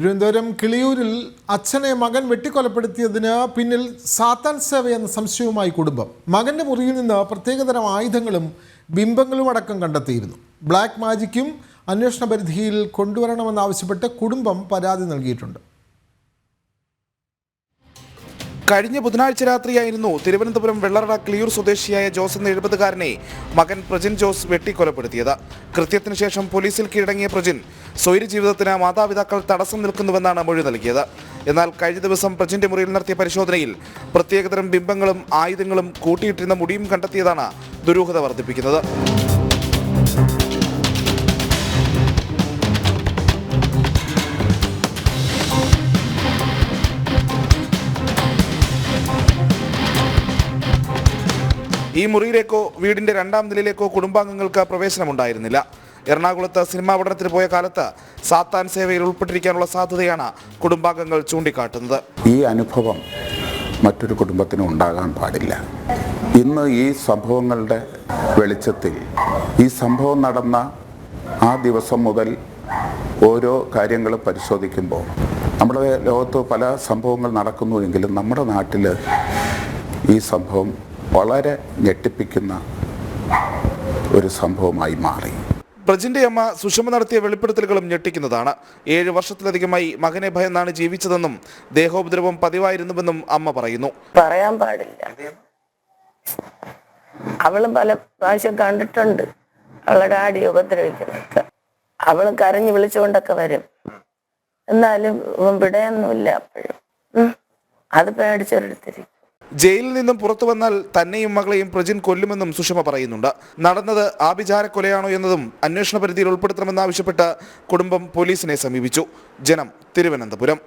തിരുവനന്തപുരം കിളിയൂരിൽ അച്ഛനെ മകൻ വെട്ടിക്കൊലപ്പെടുത്തിയതിന് പിന്നിൽ സാത്താൻ സേവ എന്ന സംശയവുമായി കുടുംബം. മകന്റെ മുറിയിൽ നിന്ന് പ്രത്യേകതരം ആയുധങ്ങളും ബിംബങ്ങളും അടക്കം കണ്ടെത്തിയിരുന്നു. ബ്ലാക്ക് മാജിക്കും അന്വേഷണ പരിധിയിൽ കൊണ്ടുവരണമെന്നാവശ്യപ്പെട്ട് കുടുംബം പരാതി നൽകിയിട്ടുണ്ട്. കഴിഞ്ഞ ബുധനാഴ്ച രാത്രിയായിരുന്നു തിരുവനന്തപുരം വെള്ളറട ക്ലിയൂർ സ്വദേശിയായ ജോസ് എന്ന എഴുപതുകാരനെ മകൻ പ്രജിൻ ജോസ് വെട്ടിക്കൊലപ്പെടുത്തിയത്. കൃത്യത്തിന് ശേഷം പോലീസിൽ കീഴടങ്ങിയ പ്രജിൻ സ്വൈര ജീവിതത്തിന് മാതാപിതാക്കൾ തടസ്സം നിൽക്കുന്നുവെന്നാണ് മൊഴി നൽകിയത്. എന്നാൽ കഴിഞ്ഞ ദിവസം പ്രജിന്റെ മുറിയിൽ നടത്തിയ പരിശോധനയിൽ പ്രത്യേകതരം ബിംബങ്ങളും ആയുധങ്ങളും കൂട്ടിയിട്ടിരുന്ന മുടിയും കണ്ടെത്തിയതാണ് ദുരൂഹത വർദ്ധിപ്പിക്കുന്നത്. ഈ മുറിയിലേക്കോ വീടിന്റെ രണ്ടാം നിലയിലേക്കോ കുടുംബാംഗങ്ങൾക്ക് പ്രവേശനമുണ്ടായിരുന്നില്ല. എറണാകുളത്ത് സിനിമാ പഠനത്തിന് പോയ കാലത്ത് സാത്താൻ സേവയിൽ ഉൾപ്പെട്ടിരിക്കാനുള്ള സാധ്യതയാണ് കുടുംബാംഗങ്ങൾ ചൂണ്ടിക്കാട്ടുന്നത്. ഈ അനുഭവം മറ്റൊരു കുടുംബത്തിനും ഉണ്ടാകാൻ പാടില്ല. ഇന്ന് ഈ സംഭവങ്ങളുടെ വെളിച്ചത്തിൽ ഈ സംഭവം നടന്ന ആ ദിവസം മുതൽ ഓരോ കാര്യങ്ങൾ പരിശോധിക്കുമ്പോൾ നമ്മുടെ ലോകത്ത് പല സംഭവങ്ങൾ നടക്കുന്നുവെങ്കിലും നമ്മുടെ നാട്ടിൽ ഈ സംഭവം വളരെ ഞെട്ടിപ്പിക്കുന്ന ഒരു സംഭവമായി മാറി. ബ്രജിന്റെ അമ്മ സുഷമ നടത്തിയ വെളിപ്പെടുത്തലുകളും ഞെട്ടിക്കുന്നതാണ്. ഏഴ് വർഷത്തിലധികമായി മകനെ ഭയന്നാണ് ജീവിച്ചതെന്നും ദേഹോപദ്രവം പതിവായിരുന്നുവെന്നും അമ്മ പറയുന്നു. പറയാൻ പാടില്ല. അവളും പല പ്രാവശ്യം കണ്ടിട്ടുണ്ട്. അവളെ ഡാഡി ഉപദ്രവിക്കുന്നത്. അവൾ കരഞ്ഞു വിളിച്ചുകൊണ്ടൊക്കെ വരും. എന്നാലും വിടയൊന്നുമില്ല അപ്പോഴും. അത് പേടിച്ചൊരിടത്തിരിക്കും ജയിലിൽ നിന്നും പുറത്തു വന്നാൽ തന്നെയും മകളെയും പ്രജിൻ കൊല്ലുമെന്നും സുഷമ പറയുന്നുണ്ട്. നടന്നത് ആഭിചാര കൊലയാണോ എന്നതും അന്വേഷണ പരിധിയിൽ ഉൾപ്പെടുത്തണമെന്നാവശ്യപ്പെട്ട് കുടുംബം പോലീസിനെ സമീപിച്ചു. ജനം തിരുവനന്തപുരം.